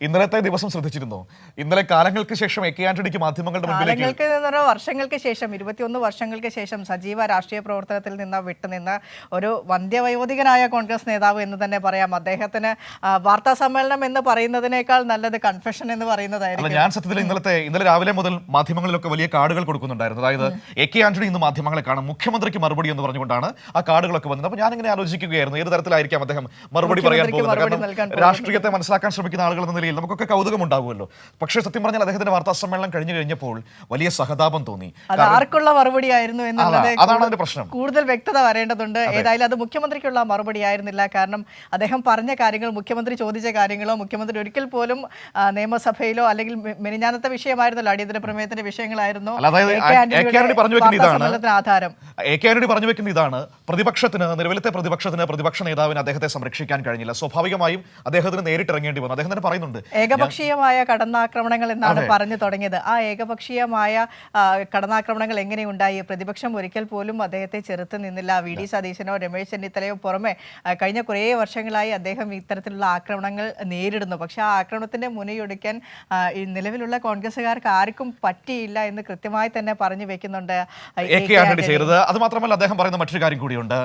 ഇന്നലത്തെ ദിവസം ശ്രദ്ധിച്ചിരുന്നു? ഇന്നലെ കാലങ്ങൾക്ക് ശേഷം എ കെ ആന്റണിക്ക് മാധ്യമങ്ങളുടെ കാലങ്ങൾക്ക് വർഷങ്ങൾക്ക് ശേഷം ഇരുപത്തിയൊന്ന് വർഷങ്ങൾക്ക് ശേഷം സജീവ രാഷ്ട്രീയ പ്രവർത്തനത്തിൽ നിന്ന് വിട്ടുനിന്ന ഒരു വന്ധ്യവയോധികനായ കോൺഗ്രസ് നേതാവ് എന്ന് തന്നെ പറയാം. അദ്ദേഹത്തിന് വാർത്താ സമ്മേളനം എന്ന് പറയുന്നതിനേക്കാൾ നല്ലത് കൺഫെഷൻ എന്ന് പറയുന്നതായിരുന്നു ഞാൻ സത്യത്തിൽ ഇന്നലത്തെ ഇന്നലെ രാവിലെ മുതൽ മാധ്യമങ്ങളിലൊക്കെ വലിയ കാർഡുകൾ കൊടുക്കുന്നുണ്ടായിരുന്നു. അതായത് എ കെ ആന്റണി ഇന്ന് മാധ്യമങ്ങളെ കാണും മുഖ്യമന്ത്രിക്ക് മറുപടി എന്ന് പറഞ്ഞുകൊണ്ടാണ് ആ കാർഡുകളൊക്കെ വന്നത്. അപ്പോൾ ഞാൻ ഇങ്ങനെ ആലോചിക്കുകയായിരുന്നു ഏത് തരത്തിലായിരിക്കാം അദ്ദേഹം മറുപടി പറയാൻ പോകുന്നത്? കാരണം. രാഷ്ട്രീയത്തെ മനസ്സിലാക്കാൻ ശ്രമിക്കുന്ന ആളുകൾ എന്ന നിലയിൽ നമുക്കൊക്കെ കൗതുകം ഉണ്ടാവുമല്ലോ പക്ഷേ സത്യം പറഞ്ഞാൽ അദ്ദേഹത്തിന്റെ വാർത്താ സമ്മേളനം കഴിഞ്ഞു കഴിഞ്ഞപ്പോൾ വലിയ സഹതാപം തോന്നി. അത് ആർക്കുള്ള മറുപടി ആയിരുന്നു അതാണ് അതിന്റെ പ്രശ്നം. കൂടുതൽ വ്യക്തത വരേണ്ടതുണ്ട്. ഏതായാലും അത് മുഖ്യമന്ത്രിക്കുള്ള മറുപടി ആയിരുന്നില്ല. കാരണം അദ്ദേഹം പറഞ്ഞ കാര്യങ്ങൾ മുഖ്യമന്ത്രി ചോദിച്ച കാര്യങ്ങളോ മുഖ്യമന്ത്രി ഒരിക്കൽ പോലും നിയമസഭയിലോ അല്ലെങ്കിൽ മെനിഞ്ഞാനത്തെ വിഷയമായിരുന്നല്ലോ അടിയന്തര പ്രമേയത്തിന്റെ വിഷയങ്ങളായിരുന്നു. ആധാരം. പറഞ്ഞു വെക്കുന്ന ഇതാണ്. പ്രതിപക്ഷത്തിന് നിലവിലത്തെ പ്രതിപക്ഷത്തിന് പ്രതിപക്ഷ നേതാവിന് അദ്ദേഹത്തെ സംരക്ഷിക്കാൻ കഴിഞ്ഞില്ല. സ്വാഭാവികമായും അദ്ദേഹത്തിന് നേരിട്ടിറങ്ങേണ്ടി വന്നു. അദ്ദേഹം തന്നെ പറയുന്നുണ്ട്. ഏകപക്ഷീയമായ കടന്നാക്രമണങ്ങൾ എന്നാണ് പറഞ്ഞു തുടങ്ങിയത്. ആ ഏകപക്ഷീയമായ കടന്നാക്രമണങ്ങൾ എങ്ങനെയുണ്ടായി പ്രതിപക്ഷം ഒരിക്കൽ പോലും അദ്ദേഹത്തെ ചെറുത്ത് നിന്നില്ല. വി. ഡി. സതീശനോ രമേശ് ചെന്നിത്തലയോ പുറമെ കഴിഞ്ഞ കുറേ വർഷങ്ങളായി അദ്ദേഹം ഇത്തരത്തിലുള്ള ആക്രമണങ്ങൾ നേരിടുന്നു. പക്ഷെ ആ ആക്രമണത്തിന്റെ മുനയൊടുക്കാൻ നിലവിലുള്ള കോൺഗ്രസ്സുകാർക്ക് ആർക്കും പറ്റിയില്ല എന്ന് കൃത്യമായി തന്നെ പറഞ്ഞു വെക്കുന്നുണ്ട് ചെയ്തത് അത് മാത്രമല്ല അദ്ദേഹം പറയുന്ന മറ്റൊരു കാര്യം കൂടിയുണ്ട്.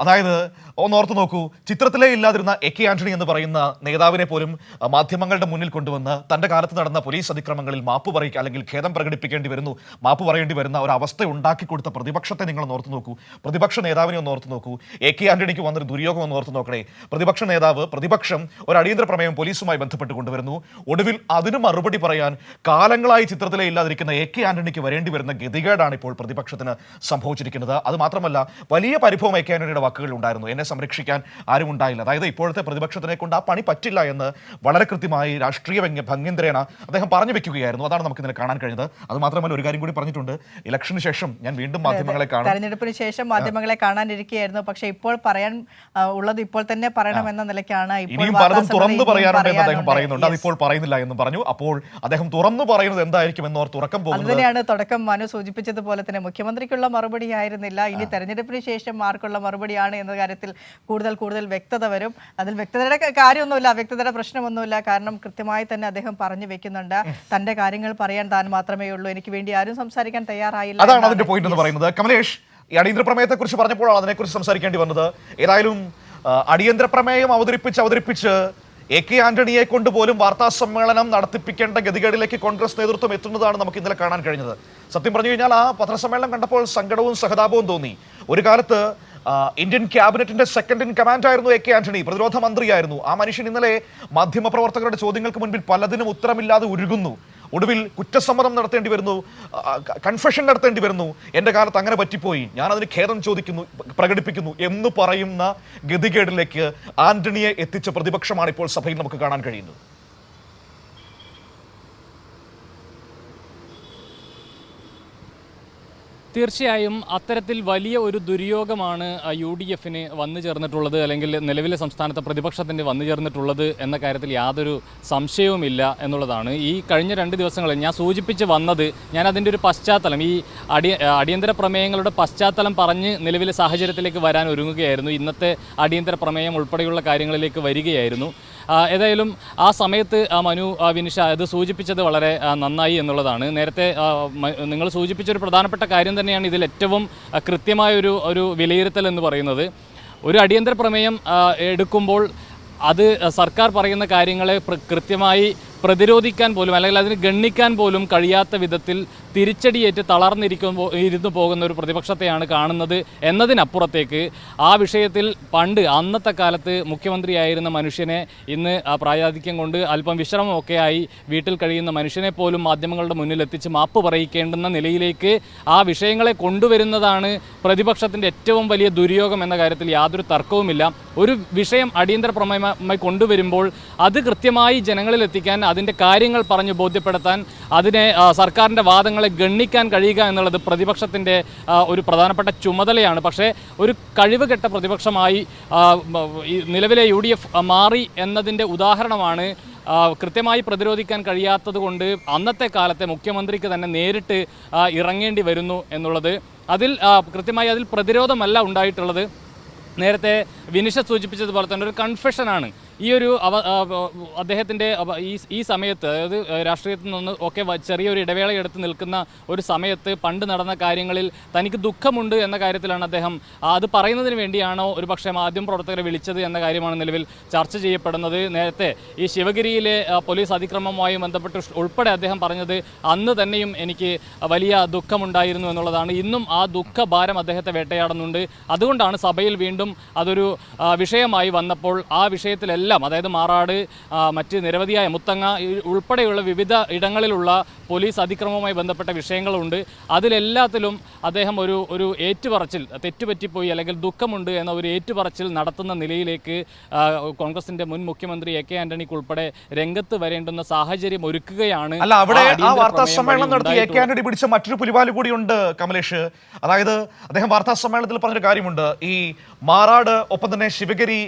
അതായത് ഒന്ന് ഓർത്ത് നോക്കൂ ചിത്രത്തിലേ ഇല്ലാതിരുന്ന എ കെ ആന്റണി എന്ന് പറയുന്ന നേതാവിനെ പോലും ആ, മാധ്യമങ്ങളുടെ മുന്നിൽ കൊണ്ടുവന്ന് തന്റെ കാലത്ത് നടന്ന പോലീസ് അതിക്രമങ്ങളിൽ മാപ്പ് പറയുക അല്ലെങ്കിൽ ഖേദം പ്രകടിപ്പിക്കേണ്ടി വരുന്നു. മാപ്പ് പറയേണ്ടി വരുന്ന ഒരു അവസ്ഥ ഉണ്ടാക്കി കൊടുത്ത പ്രതിപക്ഷത്തെ നിങ്ങൾ ഓർത്ത് നോക്കൂ. പ്രതിപക്ഷ നേതാവിനെ ഒന്ന് ഓർത്ത് നോക്കൂ. എ കെ ആന്റണിക്ക് വന്നൊരു ദുര്യോഗം ഒന്ന് ഓർത്ത് നോക്കണേ. പ്രതിപക്ഷ നേതാവ് പ്രതിപക്ഷം ഒരു അടിയന്തര പ്രമേയം പോലീസുമായി ബന്ധപ്പെട്ട് കൊണ്ടുവരുന്നു. ഒടുവിൽ അതിന് മറുപടി പറയാൻ കാലങ്ങളായി ചിത്രത്തിലെ ഇല്ലാതിരിക്കുന്ന എ കെ ആന്റണിക്ക് വരേണ്ടി വരുന്ന ഗതികേടാണ് ഇപ്പോൾ പ്രതിപക്ഷത്തിന് സംഭവിച്ചിരിക്കുന്നത്. അത് മാത്രമല്ല വലിയ പരിഭവം എ കെ ആന്റണിയുടെ വാക്കുകളിൽ ഉണ്ടായിരുന്നു. എന്നെ സംരക്ഷിക്കാൻ ആരും ഉണ്ടായില്ല. അതായത് ഇപ്പോഴത്തെ പ്രതിപക്ഷത്തിനെ കൊണ്ട് ആ പണി പറ്റില്ല എന്ന് വളരെ കൃത്യമായി രാഷ്ട്രീയ വ്യംഗ്യ ഭംഗ്യന്തരേണ അദ്ദേഹം പറഞ്ഞു വെക്കുകയായിരുന്നു. അതാണ് നമുക്ക് ഇന്നലെ കാണാൻ കഴിഞ്ഞത്. അത് മാത്രമല്ല ഒരു കാര്യം കൂടി പറഞ്ഞിട്ടുണ്ട്. ഇലക്ഷന് ശേഷം ഞാൻ വീണ്ടും മാധ്യമങ്ങളെ കാണും. തെരഞ്ഞെടുപ്പിന് ശേഷം മാധ്യമങ്ങളെ കാണാനിരിക്കുകയായിരുന്നു. പക്ഷെ ഇപ്പോൾ പറയാൻ ഉള്ളത് ഇപ്പോൾ തന്നെ പറയണമെന്ന നിലയ്ക്കാണ് ഇനിയും പലതും തുറന്നു പറയാറുണ്ട് എന്ന് അദ്ദേഹം പറയുന്നുണ്ട്. അതിപ്പോൾ പറയുന്നില്ല എന്ന് പറഞ്ഞു. അപ്പോൾ അദ്ദേഹം തുറന്നു പറയുന്നത് എന്തായിരിക്കും എന്നോർ തുറക്കം പോകുന്നത് തന്നെയാണ് തുടക്കം മനു സൂചിപ്പിച്ചതുപോലെ തന്നെ. മുഖ്യമന്ത്രിക്കുള്ള മറുപടി ആയിരുന്നില്ല. ഇനി തെരഞ്ഞെടുപ്പിന് ശേഷം ആർക്കുള്ള മറുപടിയാണ് എന്ന കാര്യത്തിൽ കൂടുതൽ കൂടുതൽ വ്യക്തത വരും. അതിൽ വ്യക്തതയുടെ കാര്യമൊന്നുമില്ല. വ്യക്തതയുടെ പ്രശ്നമൊന്നുമില്ല. കാരണം കൃത്യമായി തന്നെ അദ്ദേഹം പറഞ്ഞു വെക്കുന്നുണ്ട്. തന്റെ കാര്യങ്ങൾ പറയാൻ താൻ മാത്രമേ ഉള്ളൂ. എനിക്ക് വേണ്ടി ആരും സംസാരിക്കാൻ തയ്യാറായില്ല അതാണ് അതിന്റെ പോയിന്റ് എന്ന് പറയുന്നത്. കമലേഷ് ഈ അടിയന്തര പ്രമേയത്തെ കുറിച്ച് പറഞ്ഞപ്പോഴാണ് അതിനെക്കുറിച്ച് സംസാരിക്കേണ്ടി വന്നത്. ഏതായാലും അടിയന്തര പ്രമേയം അവതരിപ്പിച്ച് അവതരിപ്പിച്ച് എ കെ ആന്റണിയെ കൊണ്ട് പോലും വാർത്താ സമ്മേളനം നടത്തിപ്പിക്കേണ്ട ഗതികേടിലേക്ക് കോൺഗ്രസ് നേതൃത്വം എത്തുന്നതാണ് നമുക്ക് ഇന്നലെ കാണാൻ കഴിഞ്ഞത്. സത്യം പറഞ്ഞു കഴിഞ്ഞാൽ ആ പത്രസമ്മേളനം കണ്ടപ്പോൾ സങ്കടവും സഹതാപവും തോന്നി. ഒരു കാലത്ത് ഇന്ത്യൻ ക്യാബിനറ്റിന്റെ സെക്കൻഡ് ഇൻ കമാൻഡ് ആയിരുന്നു എ കെ ആന്റണി പ്രതിരോധ മന്ത്രിയായിരുന്നു. ആ മനുഷ്യൻ ഇന്നലെ മാധ്യമപ്രവർത്തകരുടെ ചോദ്യങ്ങൾക്ക് മുൻപിൽ പലതിനും ഉത്തരമില്ലാതെ ഉരുകുന്നു. ഒടുവിൽ കുറ്റസമ്മതം നടത്തേണ്ടി വരുന്നു. കൺഫെഷൻ നടത്തേണ്ടി വരുന്നു. എന്റെ കാലത്ത് അങ്ങനെ പറ്റിപ്പോയി. ഞാൻ അതിന് ഖേദം ചോദിക്കുന്നു പ്രകടിപ്പിക്കുന്നു എന്ന് പറയുന്ന ഗതികേടിലേക്ക് ആന്റണിയെ എത്തിച്ച പ്രതിപക്ഷമാണ് ഇപ്പോൾ സഭയിൽ നമുക്ക് കാണാൻ കഴിയുന്നത്. തീർച്ചയായും അത്തരത്തിൽ വലിയ ഒരു ദുര്യോഗമാണ് യു ഡി എഫിന് വന്നു ചേർന്നിട്ടുള്ളത് അല്ലെങ്കിൽ നിലവിലെ സംസ്ഥാനത്തെ പ്രതിപക്ഷത്തിന് വന്നു ചേർന്നിട്ടുള്ളത് എന്ന കാര്യത്തിൽ യാതൊരു സംശയവുമില്ല എന്നുള്ളതാണ്. ഈ കഴിഞ്ഞ രണ്ട് ദിവസങ്ങളിൽ ഞാൻ സൂചിപ്പിച്ച് വന്നത് ഞാൻ അതിന്റെ ഒരു പശ്ചാത്തലം ഈ അടി അടിയന്തര പ്രമേയങ്ങളുടെ പശ്ചാത്തലം പറഞ്ഞ് നിലവിലെ സാഹചര്യത്തിലേക്ക് വരാൻ ഒരുങ്ങുകയായിരുന്നു. ഇന്നത്തെ അടിയന്തര പ്രമേയം ഉൾപ്പെടെയുള്ള കാര്യങ്ങളിലേക്ക് വരികയായിരുന്നു. ഏതായാലും ആ സമയത്ത് മനു വിനിഷ അത് സൂചിപ്പിച്ചത് വളരെ നന്നായി എന്നുള്ളതാണ്. നേരത്തെ നിങ്ങൾ സൂചിപ്പിച്ച ഒരു പ്രധാനപ്പെട്ട കാര്യം തന്നെയാണ് ഇതിൽ ഏറ്റവും കൃത്യമായൊരു ഒരു വിലയിരുത്തൽ എന്ന് പറയുന്നത്. ഒരു അടിയന്തര പ്രമേയം എടുക്കുമ്പോൾ അത് സർക്കാർ പറയുന്ന കാര്യങ്ങളെ കൃത്യമായി പ്രതിരോധിക്കാൻ പോലും അല്ലെങ്കിൽ അതിന് ഗണ്ണിക്കാൻ പോലും കഴിയാത്ത വിധത്തിൽ തിരിച്ചടിയേറ്റ് തളർന്നിരിക്കുമ്പോൾ ഇരുന്നു പോകുന്ന ഒരു പ്രതിപക്ഷത്തെയാണ് കാണുന്നത് എന്നതിനപ്പുറത്തേക്ക് ആ വിഷയത്തിൽ പണ്ട് അന്നത്തെ കാലത്ത് മുഖ്യമന്ത്രിയായിരുന്ന മനുഷ്യനെ ഇന്ന് പ്രായാധിക്യം കൊണ്ട് അല്പം വിശ്രമമൊക്കെ ആയി വീട്ടിൽ കഴിയുന്ന മനുഷ്യനെ പോലും മാധ്യമങ്ങളുടെ മുന്നിൽ എത്തിച്ച് മാപ്പ് പറയിക്കേണ്ടുന്ന നിലയിലേക്ക് ആ വിഷയങ്ങളെ കൊണ്ടുവരുന്നതാണ് പ്രതിപക്ഷത്തിന്റെ ഏറ്റവും വലിയ ദുര്യോഗം എന്ന കാര്യത്തിൽ യാതൊരു തർക്കവുമില്ല. ഒരു വിഷയം അടിയന്തര പ്രമേയമായി കൊണ്ടുവരുമ്പോൾ അത് കൃത്യമായി ജനങ്ങളിൽ എത്തിക്കാൻ അതിന്റെ കാര്യങ്ങൾ പറഞ്ഞ് ബോധ്യപ്പെടുത്താൻ അതിനെ സർക്കാരിന്റെ വാദങ്ങളെ ഗണ്ണിക്കാൻ കഴിയുക എന്നുള്ളത് പ്രതിപക്ഷത്തിന്റെ ഒരു പ്രധാനപ്പെട്ട ചുമതലയാണ്. പക്ഷേ ഒരു കഴിവ് കെട്ട പ്രതിപക്ഷമായി നിലവിലെ യു മാറി എന്നതിന്റെ ഉദാഹരണമാണ് കൃത്യമായി പ്രതിരോധിക്കാൻ കഴിയാത്തത് കൊണ്ട് അന്നത്തെ കാലത്തെ മുഖ്യമന്ത്രിക്ക് തന്നെ നേരിട്ട് ഇറങ്ങേണ്ടി വരുന്നു എന്നുള്ളത്. അതിൽ കൃത്യമായി അതിൽ പ്രതിരോധമല്ല ഉണ്ടായിട്ടുള്ളത്. നേരത്തെ വിനിഷ സൂചിപ്പിച്ചതുപോലെ തന്നെ ഒരു കൺഫെഷനാണ് ഈ ഒരു അവ അദ്ദേഹത്തിന്റെ ഈ ഈ സമയത്ത് അതായത് രാഷ്ട്രീയത്തിൽ നിന്ന് ഒക്കെ ചെറിയൊരു ഇടവേള എടുത്ത് നിൽക്കുന്ന ഒരു സമയത്ത് പണ്ട് നടന്ന കാര്യങ്ങളിൽ തനിക്ക് ദുഃഖമുണ്ട് എന്ന കാര്യത്തിലാണ് അദ്ദേഹം അത് പറയുന്നതിന് വേണ്ടിയാണോ ഒരു പക്ഷേ മാധ്യമ പ്രവർത്തകരെ വിളിച്ചത് എന്ന കാര്യമാണ് നിലവിൽ ചർച്ച ചെയ്യപ്പെടുന്നത്. നേരത്തെ ഈ ശിവഗിരിയിലെ പോലീസ് അതിക്രമവുമായി ബന്ധപ്പെട്ട് ഉൾപ്പെടെ അദ്ദേഹം പറഞ്ഞത് അന്ന് തന്നെയും എനിക്ക് വലിയ ദുഃഖമുണ്ടായിരുന്നു എന്നുള്ളതാണ്. ഇന്നും ആ ദുഃഖഭാരം അദ്ദേഹത്തെ വേട്ടയാടുന്നുണ്ട്. അതുകൊണ്ടാണ് സഭയിൽ വീണ്ടും അതൊരു വിഷയമായി വന്നപ്പോൾ ആ വിഷയത്തിലെല്ലാം അതായത് മാറാട് മറ്റ് നിരവധിയായ മുത്തങ്ങ ഉൾപ്പെടെയുള്ള വിവിധ ഇടങ്ങളിലുള്ള പോലീസ് അതിക്രമവുമായി ബന്ധപ്പെട്ട വിഷയങ്ങളുണ്ട്. അതിലെല്ലാത്തിലും അദ്ദേഹം ഒരു ഒരു ഏറ്റുപറച്ചിൽ തെറ്റുപറ്റിപ്പോയി അല്ലെങ്കിൽ ദുഃഖമുണ്ട് എന്ന ഒരു ഏറ്റുപറച്ചിൽ നടത്തുന്ന നിലയിലേക്ക് കോൺഗ്രസിന്റെ മുൻ മുഖ്യമന്ത്രി എ കെ ആന്റണിക്ക് ഉൾപ്പെടെ രംഗത്ത് വരേണ്ടുന്ന സാഹചര്യം ഒരുക്കുകയാണ്. അല്ല അവിടെ ആ വാർത്താ സമ്മേളനം നടത്തി എ കെ ആന്റണി പിടിച്ച മറ്റൊരു പുലിവാൽ കൂടിയുണ്ട് കമലേഷ്. അതായത് അദ്ദേഹം വാർത്താ സമ്മേളനത്തിൽ പറഞ്ഞൊരു കാര്യമുണ്ട്. ഈ മാറാട് ഒപ്പം തന്നെ ശിവഗിരി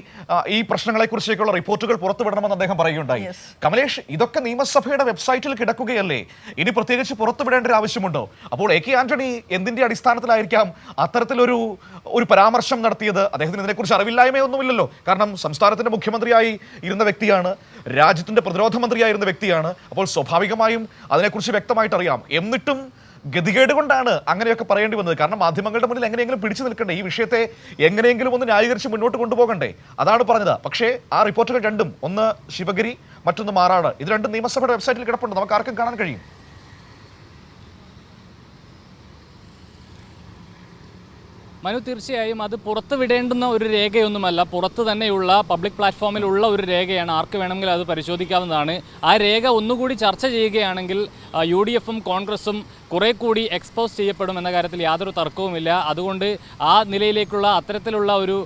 ഈ പ്രശ്നങ്ങളെ കുറിച്ചൊക്കെയുള്ള റിപ്പോർട്ടുകൾ പുറത്തുവിടണമെന്ന് അദ്ദേഹം പറയുകയുണ്ടായി. കമലേഷ് ഇതൊക്കെ നിയമസഭയുടെ വെബ്സൈറ്റിൽ കിടക്കുകയല്ലേ? ഇനി പ്രത്യേകിച്ച് പുറത്തുവിടേണ്ട ഒരു ആവശ്യമുണ്ടോ? അപ്പോൾ എ കെ ആന്റണി എന്തിന്റെ അടിസ്ഥാനത്തിലായിരിക്കാം അത്തരത്തിലൊരു ഒരു പരാമർശം നടത്തിയത്? അദ്ദേഹത്തിന് ഇതിനെക്കുറിച്ച് അറിവില്ലായ്മയൊന്നുമില്ലല്ലോ. കാരണം സംസ്ഥാനത്തിന്റെ മുഖ്യമന്ത്രിയായി ഇരുന്ന വ്യക്തിയാണ് രാജ്യത്തിന്റെ പ്രതിരോധ മന്ത്രിയായിരുന്ന വ്യക്തിയാണ്. അപ്പോൾ സ്വാഭാവികമായും അതിനെക്കുറിച്ച് വ്യക്തമായിട്ട് അറിയാം എന്നിട്ടും ഗതികേട് കൊണ്ടാണ് അങ്ങനെയൊക്കെ പറയേണ്ടി വന്നത്. കാരണം മാധ്യമങ്ങളുടെ മുന്നിൽ എങ്ങനെയെങ്കിലും പിടിച്ചു നിൽക്കണ്ടേ? ഈ വിഷയത്തെ എങ്ങനെയെങ്കിലും ഒന്ന് ന്യായീകരിച്ച് മുന്നോട്ട് കൊണ്ടുപോകണ്ടേ? അതാണ് പറഞ്ഞത്. പക്ഷേ ആ റിപ്പോർട്ടുകൾ രണ്ടും. ഒന്ന് ശിവഗിരി മറ്റൊന്ന് മാറാട്. ഇത് രണ്ടും നിയമസഭയുടെ വെബ്സൈറ്റിൽ കിടപ്പുണ്ട്. നമുക്ക് ആർക്കും കാണാൻ കഴിയും. മനു തീർച്ചയായും അത് പുറത്ത് വിടേണ്ടുന്ന ഒരു രേഖയൊന്നുമല്ല. പുറത്ത് തന്നെയുള്ള പബ്ലിക് പ്ലാറ്റ്ഫോമിലുള്ള ഒരു രേഖയാണ്. ആർക്ക് വേണമെങ്കിലും അത് പരിശോധിക്കാവുന്നതാണ്. ആ രേഖ ഒന്നുകൂടി ചർച്ച ചെയ്യുകയാണെങ്കിൽ യു ഡി എഫും കോൺഗ്രസും കുറെ കൂടി എക്സ്പോസ് ചെയ്യപ്പെടും എന്ന കാര്യത്തിൽ യാതൊരു തർക്കവുമില്ല. അതുകൊണ്ട് ആ നിലയിലേക്കുള്ള അത്തരത്തിലുള്ള ഒരു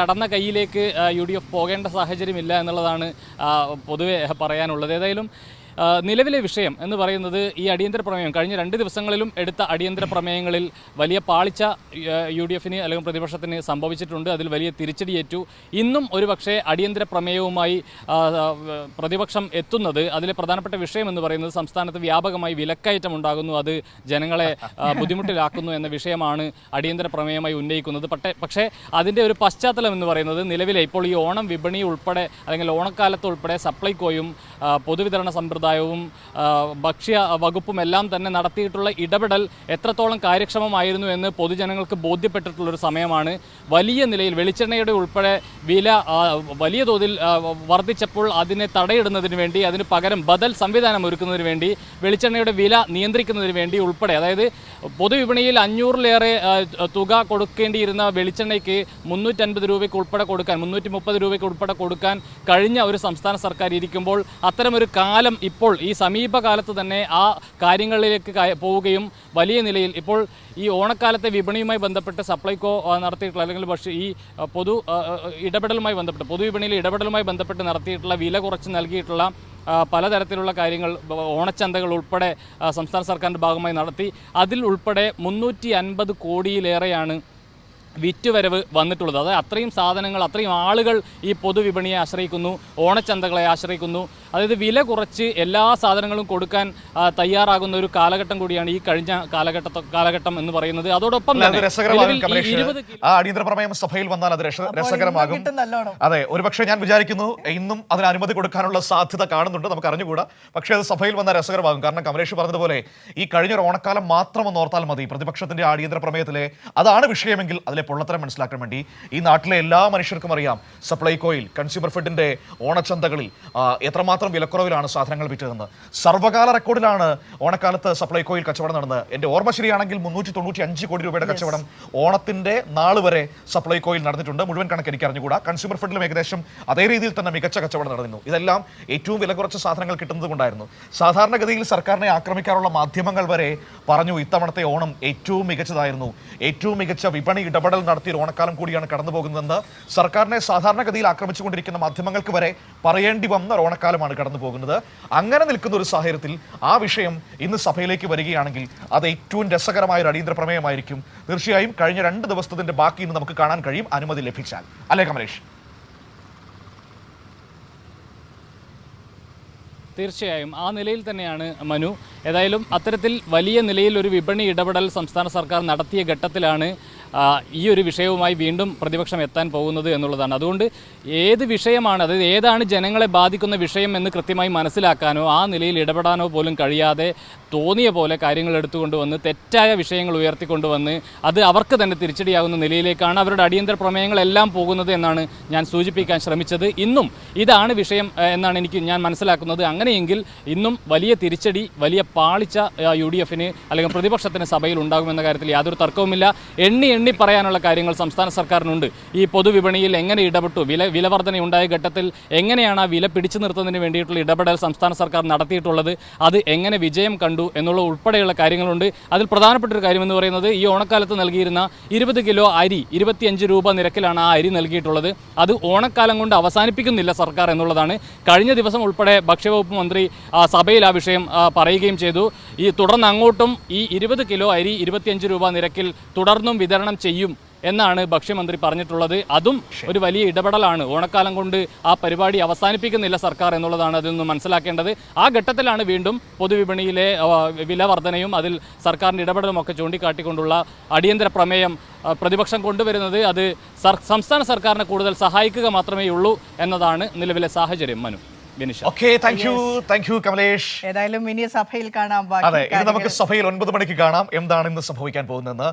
കടന്ന കൈയിലേക്ക് യു ഡി എഫ് പോകേണ്ട സാഹചര്യമില്ല എന്നുള്ളതാണ് പൊതുവേ പറയാനുള്ളത്. ഏതായാലും നിലവിലെ വിഷയം എന്ന് പറയുന്നത് ഈ അടിയന്തര പ്രമേയം. കഴിഞ്ഞ രണ്ട് ദിവസങ്ങളിലും എടുത്ത അടിയന്തര പ്രമേയങ്ങളിൽ വലിയ പാളിച്ച യു ഡി എഫിന് അല്ലെങ്കിൽ പ്രതിപക്ഷത്തിന് സംഭവിച്ചിട്ടുണ്ട്. അതിൽ വലിയ തിരിച്ചടിയേറ്റു. ഇന്നും ഒരുപക്ഷെ അടിയന്തര പ്രമേയവുമായി പ്രതിപക്ഷം എത്തുന്നത് അതിലെ പ്രധാനപ്പെട്ട വിഷയം എന്ന് പറയുന്നത് സംസ്ഥാനത്ത് വ്യാപകമായി വിലക്കയറ്റം ഉണ്ടാകുന്നു. അത് ജനങ്ങളെ ബുദ്ധിമുട്ടിലാക്കുന്നു എന്ന വിഷയമാണ് അടിയന്തര പ്രമേയമായി ഉന്നയിക്കുന്നത്. പക്ഷേ അതിന്റെ ഒരു പശ്ചാത്തലം എന്ന് പറയുന്നത് നിലവിലെ ഇപ്പോൾ ഈ ഓണം വിപണി ഉൾപ്പെടെ അല്ലെങ്കിൽ ഓണക്കാലത്ത് ഉൾപ്പെടെ സപ്ലൈകോയും പൊതുവിതരണ സമ്പ്രദായവും ആ, ഭക്ഷ്യ വകുപ്പും എല്ലാം തന്നെ നടത്തിയിട്ടുള്ള ഇടപെടൽ എത്രത്തോളം കാര്യക്ഷമമായിരുന്നു എന്ന് പൊതുജനങ്ങൾക്ക് ബോധ്യപ്പെട്ടിട്ടുള്ളൊരു സമയമാണ്. വലിയ നിലയിൽ വെളിച്ചെണ്ണയുടെ ഉൾപ്പെടെ വില വലിയ തോതിൽ വർദ്ധിച്ചപ്പോൾ അതിനെ തടയിടുന്നതിന് വേണ്ടി അതിന് പകരം ബദൽ സംവിധാനം ഒരുക്കുന്നതിന് വേണ്ടി വെളിച്ചെണ്ണയുടെ വില നിയന്ത്രിക്കുന്നതിന് വേണ്ടി ഉൾപ്പെടെ അതായത് പൊതുവിപണിയിൽ അഞ്ഞൂറിലേറെ തുക കൊടുക്കേണ്ടിയിരുന്ന വെളിച്ചെണ്ണയ്ക്ക് മുന്നൂറ്റൻപത് രൂപയ്ക്ക് ഉൾപ്പെടെ കൊടുക്കാൻ മുന്നൂറ്റി മുപ്പത് രൂപയ്ക്ക് ഉൾപ്പെടെ കൊടുക്കാൻ കഴിഞ്ഞ ഒരു സംസ്ഥാന സർക്കാർ ഇരിക്കുമ്പോൾ അത്തരമൊരു കാലം ഇപ്പോൾ ഈ സമീപകാലത്ത് തന്നെ ആ കാര്യങ്ങളിലേക്ക് പോവുകയും വലിയ നിലയിൽ ഇപ്പോൾ ഈ ഓണക്കാലത്തെ വിപണിയുമായി ബന്ധപ്പെട്ട് സപ്ലൈകോ നടത്തിയിട്ടുള്ള അല്ലെങ്കിൽ പക്ഷേ ഈ പൊതു ഇടപെടലുമായി ബന്ധപ്പെട്ട് പൊതുവിപണിയിലെ ഇടപെടലുമായി ബന്ധപ്പെട്ട് നടത്തിയിട്ടുള്ള വില കുറച്ച് നൽകിയിട്ടുള്ള പലതരത്തിലുള്ള കാര്യങ്ങൾ ഓണച്ചന്തകൾ ഉൾപ്പെടെ സംസ്ഥാന സർക്കാരിന്റെ ഭാഗമായി നടത്തി. അതിൽ ഉൾപ്പെടെ മുന്നൂറ്റി അൻപത് കോടിയിലേറെയാണ് വിറ്റുവരവ് വന്നിട്ടുള്ളത്. അതായത് അത്രയും സാധനങ്ങൾ അത്രയും ആളുകൾ ഈ പൊതുവിപണിയെ ആശ്രയിക്കുന്നു ഓണച്ചന്തകളെ ആശ്രയിക്കുന്നു. അതായത് വില കുറച്ച് എല്ലാ സാധനങ്ങളും കൊടുക്കാൻ തയ്യാറാകുന്ന ഒരു കാലഘട്ടം കൂടിയാണ് ഈ കഴിഞ്ഞ കാലഘട്ട കാലഘട്ടം എന്ന് പറയുന്നത്. അതോടൊപ്പം തന്നെ ഈ കമലേഷ്. ഇരുപത് കിലോ ആ അടിയന്തര പ്രമേയം സഭയിൽ വന്നാൽ അത് രസകരമാകും. അതെ ഒരുപക്ഷെ ഞാൻ വിചാരിക്കുന്നു ഇന്നും അതിന് അനുമതി കൊടുക്കാനുള്ള സാധ്യത കാണുന്നുണ്ട് നമുക്ക് അറിഞ്ഞുകൂടാ. പക്ഷേ അത് സഭയിൽ വന്നാൽ രസകരമാകും. കാരണം കമലേഷ് പറഞ്ഞതുപോലെ ഈ കഴിഞ്ഞ ഒരു ഓണക്കാലം മാത്രം ഒന്ന് ഓർത്താൽ മതി. പ്രതിപക്ഷത്തിന്റെ അടിയന്തര പ്രമേയത്തിലെ അതാണ് വിഷയമെങ്കിൽ അതിലെ പൊള്ളത്തരം മനസ്സിലാക്കാൻ വേണ്ടി ഈ നാട്ടിലെ എല്ലാ മനുഷ്യർക്കും അറിയാം സപ്ലൈകോയിൽ കൺസ്യൂമർ ഫെഡിന്റെ ഓണച്ചന്തകളിൽ ആ, എത്രമാത്രം വിലക്കുറവിലാണ് സാധനങ്ങൾ വിറ്റിരുന്നത്. സർവകാല റെക്കോർഡിലാണ് ഓണക്കാലത്ത് സപ്ലൈകോയിൽ കച്ചവടം നടന്നത്. എന്റെ ഓർമ്മ ശരിയാണെങ്കിൽ മുന്നൂറ്റി തൊണ്ണൂറ്റി അഞ്ച് കോടി രൂപയുടെ കച്ചവടം ഓണത്തിന്റെ നാൾ വരെ സപ്ലൈകോയിൽ നടന്നിട്ടുണ്ട്. മുഴുവൻ കണക്ക് എനിക്ക് അറിഞ്ഞുകൂടാ കൺസ്യൂമർ ഫെഡിലും ഏകദേശം അതേ രീതിയിൽ തന്നെ മികച്ച കച്ചവടം നടന്നിരുന്നു. ഇതെല്ലാം ഏറ്റവും വില കുറച്ച സാധനങ്ങൾ കിട്ടുന്നത് കൊണ്ടായിരുന്നു സാധാരണഗതിയിൽ സർക്കാരിനെ ആക്രമിക്കാറുള്ള മാധ്യമങ്ങൾ വരെ പറഞ്ഞു ഇത്തവണത്തെ ഓണം ഏറ്റവും മികച്ചതായിരുന്നു. ഏറ്റവും മികച്ച വിപണി ഇടപെടൽ നടത്തിയ ഓണക്കാലം കൂടിയാണ് കടന്നു പോകുന്നതെന്ന് സർക്കാരിനെ സാധാരണഗതിയിൽ ആക്രമിച്ചുകൊണ്ടിരിക്കുന്ന മാധ്യമങ്ങൾക്ക് വരെ പറയേണ്ടി വന്ന ഒരു ഓണക്കാലമാണ് കടന്നു പോകുന്നത്. അങ്ങനെ നിൽക്കുന്ന ഒരു സാഹചര്യത്തിൽ ആ വിഷയം ഇന്ന് സഭയിലേക്ക് വരികയാണെങ്കിൽ അത് ഏറ്റവും രസകരമായ ഒരു അടിയന്തര പ്രമേയമായിരിക്കും. തീർച്ചയായും കഴിഞ്ഞ രണ്ട് ദിവസത്തിന്റെ ബാക്കി ഇന്ന് നമുക്ക് കാണാൻ കഴിയും. അനുമതി ലഭിച്ചാൽ. അല്ലേ കമലേഷ്? തീർച്ചയായും. ആ നിലയിൽ തന്നെയാണ് മനു. ഏതായാലും അത്തരത്തിൽ വലിയ നിലയിൽ ഒരു വിപണി ഇടപെടൽ സംസ്ഥാന സർക്കാർ നടത്തിയ ഘട്ടത്തിലാണ് ഈ ഒരു വിഷയവുമായി വീണ്ടും പ്രതിപക്ഷം എത്താൻ പോകുന്നത് എന്നുള്ളതാണ്. അതുകൊണ്ട് ഏത് വിഷയമാണ് അതായത് ഏതാണ് ജനങ്ങളെ ബാധിക്കുന്ന വിഷയം എന്ന് കൃത്യമായി മനസ്സിലാക്കാനോ ആ നിലയിൽ ഇടപെടാനോ പോലും കഴിയാതെ തോന്നിയ പോലെ കാര്യങ്ങൾ എടുത്തുകൊണ്ടുവന്ന് തെറ്റായ വിഷയങ്ങൾ ഉയർത്തിക്കൊണ്ടുവന്ന് അത് അവർക്ക് തന്നെ തിരിച്ചടിയാകുന്ന നിലയിലേക്കാണ് അവരുടെ അടിയന്തര പ്രമേയങ്ങളെല്ലാം പോകുന്നത് എന്നാണ് ഞാൻ സൂചിപ്പിക്കാൻ ശ്രമിച്ചത്. ഇന്നും ഇതാണ് വിഷയം എന്നാണ് എനിക്ക് ഞാൻ മനസ്സിലാക്കുന്നത്. അങ്ങനെയെങ്കിൽ ഇന്നും വലിയ തിരിച്ചടി വലിയ പാളിച്ച യു ഡി എഫിന് അല്ലെങ്കിൽ പ്രതിപക്ഷത്തിന് സഭയിൽ ഉണ്ടാകുമെന്ന കാര്യത്തിൽ യാതൊരു തർക്കവുമില്ല. എണ്ണി എണ്ണി പറയാനുള്ള കാര്യങ്ങൾ സംസ്ഥാന സർക്കാരിനുണ്ട്. ഈ പൊതുവിപണിയിൽ എങ്ങനെ ഇടപെട്ടു? വില വിലവർധന ഉണ്ടായ ഘട്ടത്തിൽ എങ്ങനെയാണ് ആ വില പിടിച്ചു നിർത്തുന്നതിന് വേണ്ടിയിട്ടുള്ള ഇടപെടൽ സംസ്ഥാന സർക്കാർ നടത്തിയിട്ടുള്ളത്? അത് എങ്ങനെ വിജയം കണ്ടു എന്നുള്ള ഉൾപ്പെടെയുള്ള കാര്യങ്ങളുണ്ട്. അതിൽ പ്രധാനപ്പെട്ട ഒരു കാര്യമെന്ന് പറയുന്നത് ഈ ഓണക്കാലത്ത് നൽകിയിരുന്ന ഇരുപത് കിലോ അരി ഇരുപത്തിയഞ്ച് രൂപ നിരക്കിലാണ് ആ അരി നൽകിയിട്ടുള്ളത്. അത് ഓണക്കാലം കൊണ്ട് അവസാനിപ്പിക്കുന്നില്ല സർക്കാർ എന്നുള്ളതാണ്. കഴിഞ്ഞ ദിവസം ഉൾപ്പെടെ ഭക്ഷ്യവകുപ്പ് മന്ത്രി സഭയിൽ ആ വിഷയം പറയുകയും ചെയ്തു. ഈ തുടർന്ന് അങ്ങോട്ടും ഈ ഇരുപത് കിലോ അരി ഇരുപത്തിയഞ്ച് രൂപ നിരക്കിൽ തുടർന്നും വിതരണം ചെയ്യും എന്നാണ് ഭക്ഷ്യമന്ത്രി പറഞ്ഞിട്ടുള്ളത്. അതും ഒരു വലിയ ഇടപെടലാണ്. ഓണക്കാലം കൊണ്ട് ആ പരിപാടി അവസാനിപ്പിക്കുന്നില്ല സർക്കാർ എന്നുള്ളതാണ് അതിൽ നിന്ന് മനസ്സിലാക്കേണ്ടത്. ആ ഘട്ടത്തിലാണ് വീണ്ടും പൊതുവിപണിയിലെ വില വർധനയും അതിൽ സർക്കാരിന്റെ ഇടപെടലും ഒക്കെ ചൂണ്ടിക്കാട്ടിക്കൊണ്ടുള്ള അടിയന്തര പ്രമേയം പ്രതിപക്ഷം കൊണ്ടുവരുന്നത്. അത് സംസ്ഥാന സർക്കാരിനെ കൂടുതൽ സഹായിക്കുക മാത്രമേ ഉള്ളൂ എന്നതാണ് നിലവിലെ സാഹചര്യം. മനു കമലേഷ്. ഏതായാലും ഇനി സഭയിൽ കാണാം ബാക്കി അതെ ഇനി നമുക്ക് സഭയിൽ ഒൻപത് മണിക്ക് കാണാം. എന്താണ് ഇന്ന് സംഭവിക്കാൻ പോകുന്നതെന്ന്.